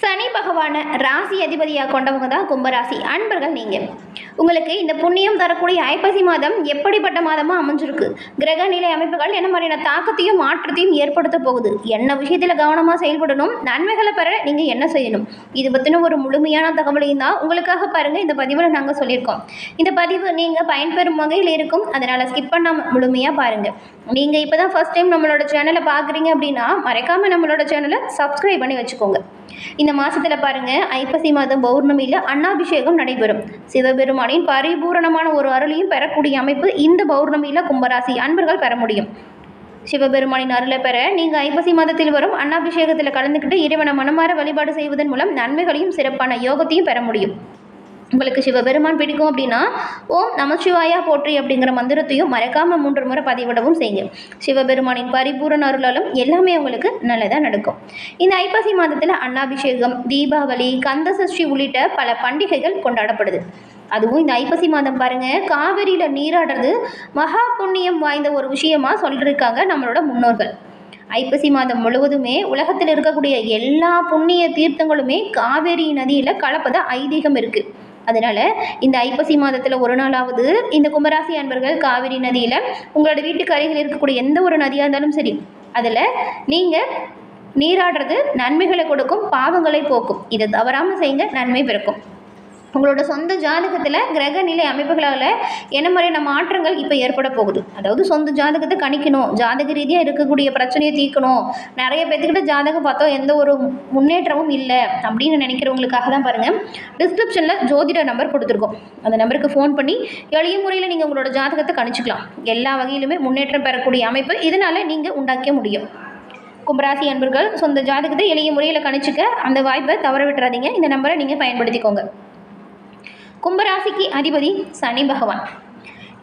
சனி பகவானை ராசி அதிபதியாக கொண்டவங்க தான் கும்பராசி. அன்பர்கள் நீங்கள் உங்களுக்கு இந்த புண்ணியம் தரக்கூடிய ஐப்பசி மாதம் எப்படிப்பட்ட மாதமாக அமைஞ்சிருக்கு? கிரக நிலை அமைப்புகள் என்ன மாதிரியான தாக்கத்தையும் மாற்றத்தையும் ஏற்படுத்த போகுது? என்ன விஷயத்தில் கவனமாக செயல்படணும்? நன்மைகளை பெற நீங்கள் என்ன செய்யணும்? இது பற்றின ஒரு முழுமையான தகவலையும் தான் உங்களுக்காக பாருங்கள் இந்த பதிவில் நாங்கள் சொல்லியிருக்கோம். இந்த பதிவு நீங்கள் பயன்பெறும் வகையில் இருக்கும். அதனால் ஸ்கிப் பண்ணாமல் முழுமையாக பாருங்கள் நீங்கள் இப்போ தான் ஃபஸ்ட் டைம் நம்மளோட சேனலை பார்க்குறீங்க அப்படின்னா மறைக்காமல் நம்மளோட சேனலை சப்ஸ்கிரைப் பண்ணி வச்சுக்கோங்க. இந்த மாதத்தில் பாருங்கள் ஐப்பசி மாதம் பௌர்ணமியில் அன்னாபிஷேகம் நடைபெறும். சிவபெருமானின் பரிபூரணமான ஒரு அருளையும் பெறக்கூடிய அமைப்பு இந்த பௌர்ணமியில் கும்பராசி அன்பர்கள் பெற முடியும். சிவபெருமானின் அருளை பெற நீங்கள் ஐப்பசி மாதத்தில் வரும் அன்னாபிஷேகத்தில் கலந்துக்கிட்டு இறைவனை மனமாற வழிபாடு செய்வதன் மூலம் நன்மைகளையும் சிறப்பான யோகத்தையும் பெற முடியும். உங்களுக்கு சிவபெருமான் பிடிக்கும் அப்படின்னா ஓம் நமச்சிவாயா போற்றி அப்படிங்கிற மந்திரத்தையும் மறக்காமல் மூன்று முறை பதிவிடவும் செய்யுங்க. சிவபெருமானின் பரிபூரண அருளாலும் எல்லாமே உங்களுக்கு நல்லதாக நடக்கும். இந்த ஐப்பசி மாதத்தில் அன்னாபிஷேகம் தீபாவளி கந்த சஷ்டி உள்ளிட்ட பல பண்டிகைகள் கொண்டாடப்படுது. அதுவும் இந்த ஐப்பசி மாதம் பாருங்க காவிரியில் நீராடுறது மகா புண்ணியம் வாய்ந்த ஒரு விஷயமா சொல்லியிருக்காங்க நம்மளோட முன்னோர்கள். ஐப்பசி மாதம் முழுவதுமே உலகத்தில் இருக்கக்கூடிய எல்லா புண்ணிய தீர்த்தங்களுமே காவேரி நதியில் கலப்பத ஐதீகம் இருக்குது அதனால் இந்த ஐப்பசி மாதத்தில் ஒரு நாளாவது இந்த கும்பராசி அன்பர்கள் காவிரி நதியில் உங்களோட வீட்டுக்கு அருகில் இருக்கக்கூடிய எந்த ஒரு நதியாக இருந்தாலும் சரி அதில் நீங்கள் நீராடுறது நன்மைகளை கொடுக்கும் பாவங்களை போக்கும். இதை தவறாமல் செய்யுங்க நன்மை பிறக்கும். உங்களோட சொந்த ஜாதகத்தில் கிரக நிலை அமைப்புகளால் என்ன மாதிரியான மாற்றங்கள் இப்போ ஏற்பட போகுது? அதாவது சொந்த ஜாதகத்தை கணிக்கணும் ஜாதக ரீதியாக இருக்கக்கூடிய பிரச்சனையை தீர்க்கணும். நிறைய பேர்த்துக்கிட்ட ஜாதகம் பார்த்தோம் எந்த ஒரு முன்னேற்றமும் இல்லை அப்படின்னு நினைக்கிறவங்களுக்காக தான் பாருங்கள் டிஸ்கிரிப்ஷனில் ஜோதிட நம்பர் கொடுத்துருக்கோம். அந்த நம்பருக்கு ஃபோன் பண்ணி எளிய முறையில் நீங்கள் உங்களோட ஜாதகத்தை கணிச்சிக்கலாம். எல்லா வகையிலுமே முன்னேற்றம் பெறக்கூடிய அமைப்பு இதனால் நீங்கள் உண்டாக்க முடியும். கும்பராசி அன்பர்கள் சொந்த ஜாதகத்தை எளிய முறையில் கணிச்சிக்க அந்த வாய்ப்பை தவற விட்டுறாதீங்க. இந்த நம்பரை நீங்கள் பயன்படுத்திக்கோங்க. கும்பராசிக்கு அதிபதி சனி பகவான்.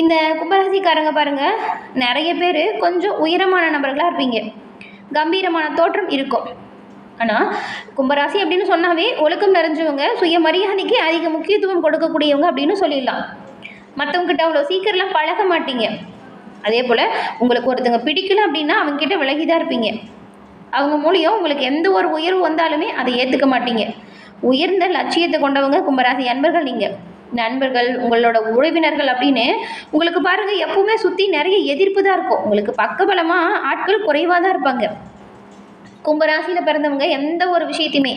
இந்த கும்பராசிக்காரங்க பாருங்கள் நிறைய பேர் கொஞ்சம் உயரமான நபர்களாக இருப்பீங்க. கம்பீரமான தோற்றம் இருக்கும். ஆனால் கும்பராசி அப்படின்னு சொன்னாவே ஒழுக்கம் நிறைஞ்சவங்க சுயமரியாதைக்கு அதிக முக்கியத்துவம் கொடுக்கக்கூடியவங்க அப்படின்னு சொல்லிடலாம். மற்றவங்ககிட்ட அவ்வளோ சீக்கிரம்லாம் பழக மாட்டீங்க. அதே போல் உங்களுக்கு ஒருத்தங்க பிடிக்கல அப்படின்னா அவங்ககிட்ட விலகி தான் இருப்பீங்க. அவங்க மூலியம் உங்களுக்கு எந்த ஒரு உயர்வு வந்தாலுமே அதை ஏற்றுக்க மாட்டீங்க. உயர்ந்த லட்சியத்தை கொண்டவங்க கும்பராசி அன்பர்கள் நீங்கள் நண்பர்கள் உங்களோட உறவினர்கள் அப்படின்னு உங்களுக்கு பாருங்கள் எப்பவுமே சுற்றி நிறைய எதிர்ப்பு தான் இருக்கும். உங்களுக்கு பக்கபலமாக ஆட்கள் குறைவாக தான் இருப்பாங்க. கும்பராசியில் பிறந்தவங்க எந்த ஒரு விஷயத்தையுமே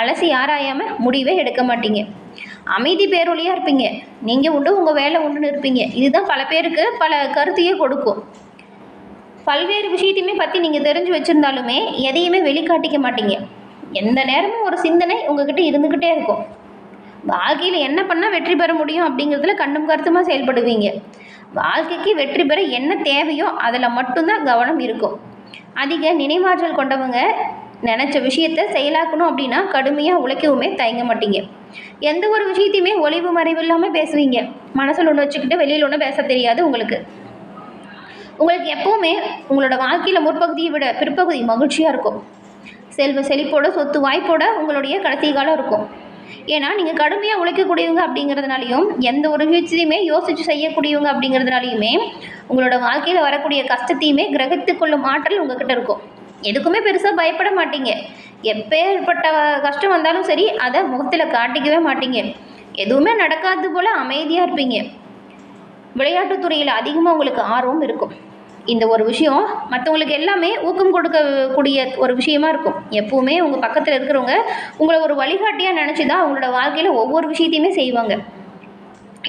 அலசி ஆராயாமல் முடிவே எடுக்க மாட்டீங்க. அமைதி பேரொழியாக இருப்பீங்க. நீங்கள் உண்டு உங்கள் வேலை உண்டுன்னு இருப்பீங்க. இதுதான் பல பேருக்கு பல கருத்தையே கொடுக்கும். பல்வேறு விஷயத்தையுமே பற்றி நீங்கள் தெரிஞ்சு வச்சுருந்தாலுமே எதையுமே வெளிக்காட்டிக்க மாட்டீங்க. எந்த நேரமும் ஒரு சிந்தனை உங்ககிட்ட இருந்துக்கிட்டே இருக்கும். வாழ்க்கையில் என்ன பண்ணால் வெற்றி பெற முடியும் அப்படிங்கிறதுல கண்ணும் கருத்துமாக செயல்படுவீங்க. வாழ்க்கைக்கு வெற்றி பெற என்ன தேவையோ அதில் மட்டும்தான் கவனம் இருக்கும். அதிக நினைவாற்றல் கொண்டவங்க நினச்ச விஷயத்த செயலாக்கணும் அப்படின்னா கடுமையாக உழைக்கவுமே தயங்க மாட்டீங்க. எந்த ஒரு விஷயத்தையுமே ஒளிவு மறைவு இல்லாமல் பேசுவீங்க. மனசில் ஒன்று வச்சுக்கிட்டு வெளியில் ஒன்று பேச தெரியாது உங்களுக்கு. உங்களுக்கு எப்போவுமே உங்களோட வாழ்க்கையில் முற்பகுதியை விட பிற்பகுதி மகிழ்ச்சியாக இருக்கும். செல்வ செழிப்போட சொத்து வாய்ப்போட உங்களுடைய கடைசி காலம் இருக்கும். ஏன்னா நீங்கள் கடுமையாக உழைக்கக்கூடியவங்க அப்படிங்கிறதுனாலையும் எந்த ஒரு விஷயத்தையுமே யோசித்து செய்யக்கூடியவங்க அப்படிங்கிறதுனாலையுமே உங்களோட வாழ்க்கையில் வரக்கூடிய கஷ்டத்தையுமே கிரகித்து கொள்ளும் ஆற்றல் உங்ககிட்ட இருக்கும். எதுக்குமே பெருசாக பயப்பட மாட்டீங்க. எப்பேற்பட்ட கஷ்டம் வந்தாலும் சரி அதை முகத்தில் காட்டிக்கவே மாட்டீங்க. எதுவுமே நடக்காது போல் அமைதியாக இருப்பீங்க. விளையாட்டுத்துறையில் அதிகமாக உங்களுக்கு ஆர்வம் இருக்கும். இந்த ஒரு விஷயம் மற்றவங்களுக்கு எல்லாமே ஊக்கம் கொடுக்கக்கூடிய ஒரு விஷயமா இருக்கும். எப்பவுமே உங்கள் பக்கத்தில் இருக்கிறவங்க உங்களை ஒரு வழிகாட்டியாக நினச்சி தான் அவங்களோட வாழ்க்கையில் ஒவ்வொரு விஷயத்தையுமே செய்வாங்க.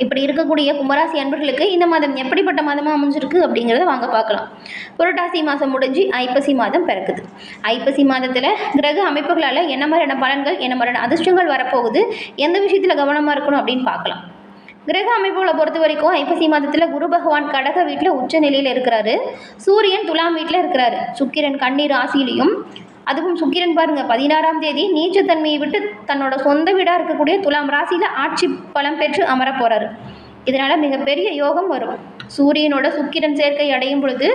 இப்படி இருக்கக்கூடிய கும்பராசி அன்பர்களுக்கு இந்த மாதம் எப்படிப்பட்ட மாதமாக அமைஞ்சிருக்கு அப்படிங்கிறத வாங்க பார்க்கலாம். புரட்டாசி மாதம் முடிஞ்சு ஐப்பசி மாதம் பிறக்குது. ஐப்பசி மாதத்தில் கிரக அமைப்புகளால் என்ன மாதிரியான பலன்கள் என்ன மாதிரியான அதிர்ஷ்டங்கள் வரப்போகுது எந்த விஷயத்தில் கவனமாக இருக்கணும் அப்படின்னு பார்க்கலாம். கிரக அமைப்புகளை பொறுத்த வரைக்கும் ஐப்பசி மாதத்தில் குரு பகவான் கடக வீட்டில் உச்ச நிலையில் இருக்கிறாரு. சூரியன் துலாம் வீட்டில் இருக்கிறாரு. சுக்கிரன் கண்ணீர் ராசியிலையும் அதுவும் சுக்கிரன் பாருங்க பதினாறாம் தேதி நீச்சத்தன்மையை விட்டு தன்னோட சொந்த வீடாக இருக்கக்கூடிய துலாம் ராசியில் ஆட்சி பலம் பெற்று அமர போகிறாரு இதனால் மிகப்பெரிய யோகம் வரும். சூரியனோட சுக்கிரன் சேர்க்கை அடையும் பொழுது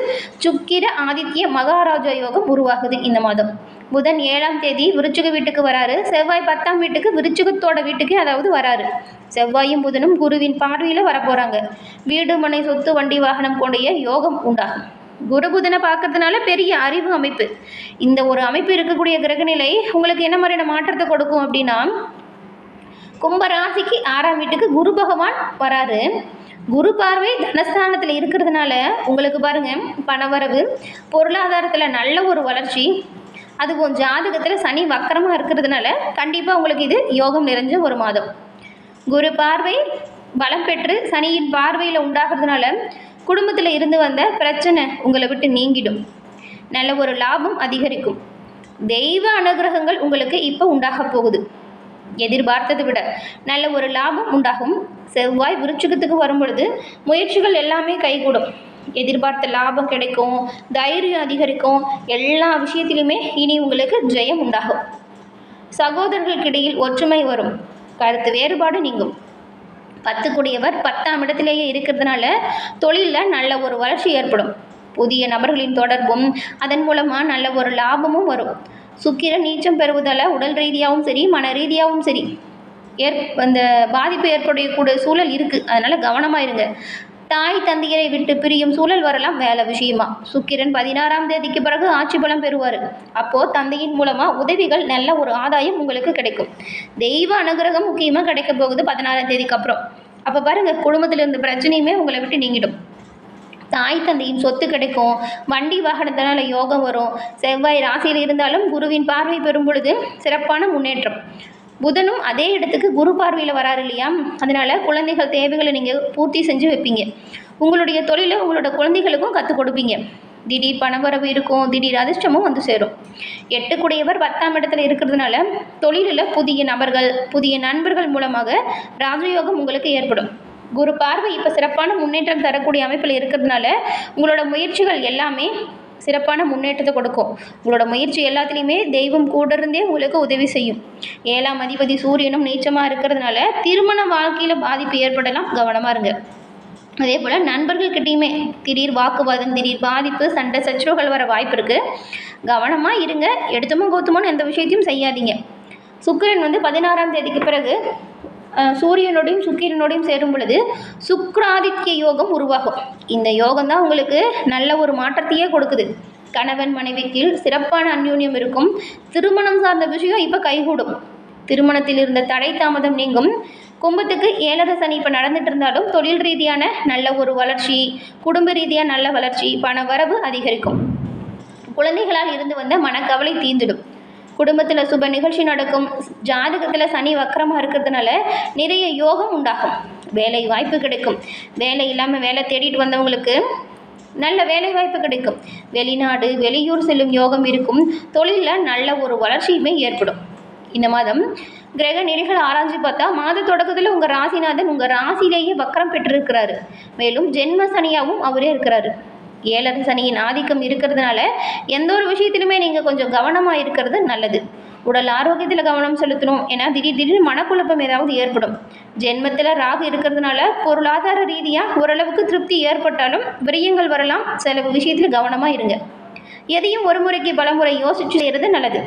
சுக்கிர ஆதித்ய மகாராஜா யோகம் உருவாகுது இந்த மாதம். புதன் ஏழாம் தேதி விருச்சுக வீட்டுக்கு வராரு. செவ்வாய் பத்தாம் வீட்டுக்கு விருச்சுகத்தோட வீட்டுக்கு அதாவது வராரு. செவ்வாயும் புதனும் குருவின் பார்வையில் வரப்போகிறாங்க வீடு மனை சொத்து வண்டி வாகனம் கொண்டைய யோகம் உண்டாகும். குரு புதனை பார்க்கறதுனால பெரிய அறிவு அமைப்பு. இந்த ஒரு அமைப்பு இருக்கக்கூடிய கிரகநிலை உங்களுக்கு என்ன மாதிரியான மாற்றத்தை கொடுக்கும் அப்படின்னா கும்பராசிக்கு ஆறாம் வீட்டுக்கு குரு பகவான் வராரு. குரு பார்வை தனஸ்தானத்தில் இருக்கிறதுனால உங்களுக்கு பாருங்கள் பணவரவு பொருளாதாரத்தில் நல்ல ஒரு வளர்ச்சி அதுவும் ஜாதகத்தில் சனி வக்கரமாக இருக்கிறதுனால கண்டிப்பாக உங்களுக்கு இது யோகம் நிறைஞ்ச ஒரு மாதம். குரு பார்வை பலம் பெற்று சனியின் பார்வையில் உண்டாகிறதுனால குடும்பத்தில் இருந்து வந்த பிரச்சனை உங்களை விட்டு நீங்கிடும். நல்ல ஒரு லாபம் அதிகரிக்கும். தெய்வ அனுகிரகங்கள் உங்களுக்கு இப்போ உண்டாக போகுது. எதிர்பார்த்ததை விட நல்ல ஒரு லாபம் உண்டாகும். செவ்வாய் விருச்சிகத்துக்கு வரும்பொழுது முயற்சிகள் எல்லாமே கைகூடும். எதிர்பார்த்த லாபம் கிடைக்கும் தைரியம் அதிகரிக்கும் எல்லா விஷயத்திலுமே இனி உங்களுக்கு ஜெயம் உண்டாகும். சகோதரர்களுக்கிடையில் ஒற்றுமை வரும். கருத்து வேறுபாடு நீங்கும். பத்துக்குடியவர் பத்தாம் இடத்திலேயே இருக்கிறதுனால தொழிலில் நல்ல ஒரு வளர்ச்சி ஏற்படும். புதிய நபர்களின் தொடர்பும் அதன் மூலமாக நல்ல ஒரு லாபமும் வரும். சுக்கிரன் நீச்சம் பெறுவதால் உடல் ரீதியாகவும் சரி மன ரீதியாகவும் சரி ஏற் அந்த பாதிப்பு ஏற்படக்கூடிய சூழல் இருக்குது அதனால் கவனமாக இருங்க. தாய் தந்தையரை விட்டு பிரியும் சூழல் வரலாம் வேலை விஷயமா. சுக்கிரன் பதினாறாம் தேதிக்கு பிறகு ஆட்சி பலம் பெறுவார். அப்போது தந்தையின் மூலமாக உதவிகள் நல்ல ஒரு ஆதாயம் உங்களுக்கு கிடைக்கும். தெய்வ அனுகிரகம் முக்கியமாக கிடைக்க போகுது பதினாறாம் தேதிக்கு அப்புறம். அப்போ பாருங்கள் குடும்பத்தில் இருந்த பிரச்சனையுமே உங்களை விட்டு நீங்கிடும். தாய் தந்தையின் சொத்து கிடைக்கும். வண்டி வாகனத்தினால யோகம் வரும். செவ்வாய் ராசியில் இருந்தாலும் குருவின் பார்வை பெறும் பொழுது சிறப்பான முன்னேற்றம். புதனும் அதே இடத்துக்கு குரு பார்வையில் வராரு இல்லையா? அதனால குழந்தைகள் தேவைகளை நீங்கள் பூர்த்தி செஞ்சு வைப்பீங்க. உங்களுடைய தொழிலை உங்களோட குழந்தைகளுக்கும் கற்றுக் கொடுப்பீங்க. திடீர் பணவரவு இருக்கும் திடீர் அதிர்ஷ்டமும் வந்து சேரும். எட்டுக்குடையவர் பத்தாம் இடத்துல இருக்கிறதுனால தொழிலில் புதிய நபர்கள் புதிய நண்பர்கள் மூலமாக ராஜயோகம் உங்களுக்கு ஏற்படும். குரு பார்வை இப்போ சிறப்பான முன்னேற்றம் தரக்கூடிய அமைப்பில் இருக்கிறதுனால உங்களோட முயற்சிகள் எல்லாமே சிறப்பான முன்னேற்றத்தை கொடுக்கும். உங்களோட முயற்சி எல்லாத்துலேயுமே தெய்வம் கூட இருந்தே உங்களுக்கு உதவி செய்யும். ஏழாம் அதிபதி சூரியனும் நீச்சமாக இருக்கிறதுனால திருமண வாழ்க்கையில் பாதிப்பு ஏற்படலாம். கவனமாக இருங்க. அதே போல் நண்பர்கள்கிட்டையுமே திடீர் வாக்குவாதம் திடீர் பாதிப்பு சண்டை சச்சரவுகள் வர வாய்ப்பு இருக்குது கவனமாக இருங்க. எடுத்தமோ கோத்துமோன்னு எந்த விஷயத்தையும் செய்யாதீங்க. சுக்கிரன் வந்து பதினாறாம் தேதிக்கு பிறகு சூரியனோடையும் சுக்கிரனோடையும் சேரும் பொழுது சுக்ராதித்ய யோகம் உருவாகும். இந்த யோகம் தான் உங்களுக்கு நல்ல ஒரு மாற்றத்தையே கொடுக்குது. கணவன் மனைவிக்கு சிறப்பான அந்யோன்யம் இருக்கும். திருமணம் சார்ந்த விஷயம் இப்போ கைகூடும். திருமணத்தில் இருந்த தடை தாமதம் நீங்கும். கும்பத்துக்கு ஏழரை சனி இப்போ நடந்துட்டு இருந்தாலும் தொழில் ரீதியான நல்ல ஒரு வளர்ச்சி குடும்ப ரீதியாக நல்ல வளர்ச்சி பண வரவு அதிகரிக்கும். குழந்தைகளால் இருந்து வந்த மனக்கவலை தீர்ந்துடும். குடும்பத்தில் சுப நிகழ்ச்சி நடக்கும். ஜாதகத்தில் சனி வக்கரமாக இருக்கிறதுனால நிறைய யோகம் உண்டாகும். வேலை வாய்ப்பு கிடைக்கும். வேலை இல்லாமல் வேலை தேடிட்டு வந்தவங்களுக்கு நல்ல வேலை வாய்ப்பு கிடைக்கும். வெளிநாடு வெளியூர் செல்லும் யோகம் இருக்கும். தொழிலில் நல்ல ஒரு வளர்ச்சியுமே ஏற்படும். இந்த மாதம் கிரக நிலைகள் ஆராய்ஞ்சு பார்த்தா மாத தொடக்கத்தில் உங்கள் ராசிநாதன் உங்கள் ராசியிலேயே வக்கரம் பெற்றிருக்கிறாரு. மேலும் ஜென்ம சனியாகவும் அவரே இருக்கிறாரு. ஏழரை சனியின் ஆதிக்கம் இருக்கிறதுனால எந்த ஒரு விஷயத்திலுமே நீங்கள் கொஞ்சம் கவனமாக இருக்கிறது நல்லது. உடல் ஆரோக்கியத்தில் கவனம் செலுத்தணும். ஏன்னா திடீர் திடீர்னு மனக்குழப்பம் ஏதாவது ஏற்படும். ஜென்மத்தில் ராகு இருக்கிறதுனால பொருளாதார ரீதியாக ஓரளவுக்கு திருப்தி ஏற்பட்டாலும் விரயங்கள் வரலாம். சில விஷயத்தில் கவனமாக இருங்க. எதையும் ஒரு முறைக்கு பலமுறை யோசிச்சு செய்கிறது நல்லது.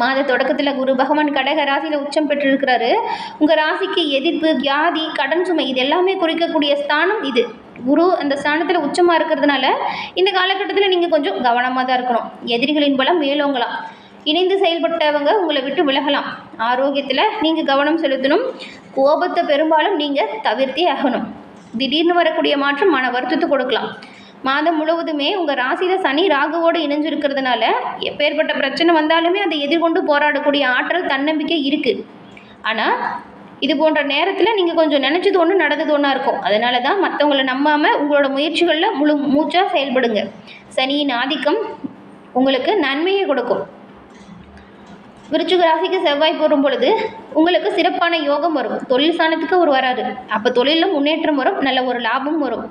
மாத தொடக்கத்தில் குரு பகவான் கடக ராசியில் உச்சம் பெற்றிருக்கிறாரு. உங்கள் ராசிக்கு எதிர்ப்பு வியாதி கடன் சுமை இது எல்லாமே குறிக்கக்கூடிய ஸ்தானம் இது. குரு அந்த ஸ்தானத்தில் உச்சமாக இருக்கிறதுனால இந்த காலகட்டத்தில் நீங்கள் கொஞ்சம் கவனமாக தான் இருக்கணும். எதிரிகளின் பலம் மேலோங்கலாம். இணைந்து செயல்பட்டவங்க உங்களை விட்டு விலகலாம். ஆரோக்கியத்தில் நீங்கள் கவனம் செலுத்தணும். கோபத்தை பெரும்பாலும் நீங்கள் தவிர்த்தே ஆகணும். திடீர்னு வரக்கூடிய மாற்றம் மன வருத்தத்தை கொடுக்கலாம். மாதம் முழுவதுமே உங்கள் ராசியில் சனி ராகுவோடு இணைஞ்சிருக்கிறதுனால எப்பேற்பட்ட பிரச்சனை வந்தாலுமே அதை எதிர்கொண்டு போராடக்கூடிய ஆற்றல் தன்னம்பிக்கை இருக்குது ஆனால் இது போன்ற நேரத்தில் நீங்கள் கொஞ்சம் நினச்சது ஒன்று நடந்தது ஒன்றா இருக்கும். அதனால தான் மற்றவங்கள நம்பாமல் உங்களோட முயற்சிகளில் முழு மூச்சாக செயல்படுங்க. சனியின் ஆதிக்கம் உங்களுக்கு நன்மையை கொடுக்கும். விருச்சிக ராசிக்கு செவ்வாய் போடும் பொழுது உங்களுக்கு சிறப்பான யோகம் வரும். தொழில் ஸ்தானத்துக்கு ஒரு வராது அப்போ தொழிலில் முன்னேற்றம் வரும். நல்ல ஒரு லாபம் வரும்.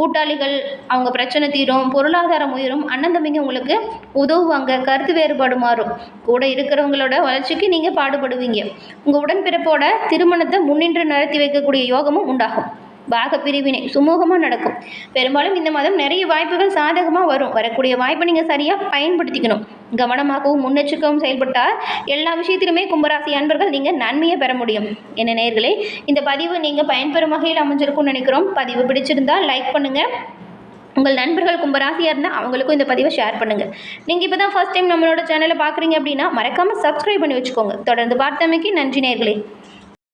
கூட்டாளிகள் அவங்க பிரச்சனை தீரும் பொருளாதாரம் உயரும் அண்ணன் தம்பிங்க உங்களுக்கு உதவுவாங்க கருத்து வேறுபாடு மாறும் கூட இருக்கிறவங்களோட வளர்ச்சிக்கு நீங்கள் பாடுபடுவீங்க. உங்கள் உடன்பிறப்போட திருமணத்தை முன்னின்று நடத்தி வைக்கக்கூடிய யோகமும் உண்டாகும். பாக பிரிவினை சுமூகமாக நடக்கும். பெரும்பாலும் இந்த மாதம் நிறைய வாய்ப்புகள் சாதகமாக வரும். வரக்கூடிய வாய்ப்பை நீங்கள் சரியாக பயன்படுத்திக்கணும். கவனமாகவும் முன்னெச்சரிக்கவும் செயல்பட்டால் எல்லா விஷயத்திலுமே கும்பராசி அன்பர்கள் நீங்கள் நன்மையை பெற முடியும். என்ன நேர்களே இந்த பதிவு நீங்கள் பயன்பெறும் வகையில் அமைஞ்சிருக்கும்னு நினைக்கிறோம். பதிவு பிடிச்சிருந்தால் லைக் பண்ணுங்கள் உங்கள் நண்பர்கள் கும்பராசியாக இருந்தால் அவங்களுக்கும் இந்த பதிவை ஷேர் பண்ணுங்கள் நீங்கள் இப்போ தான் ஃபஸ்ட் டைம் நம்மளோட சேனலை பார்க்குறீங்க அப்படின்னா மறக்காமல் சப்ஸ்கிரைப் பண்ணி வச்சுக்கோங்க. தொடர்ந்து பார்த்தமைக்கு நன்றி நேர்களே.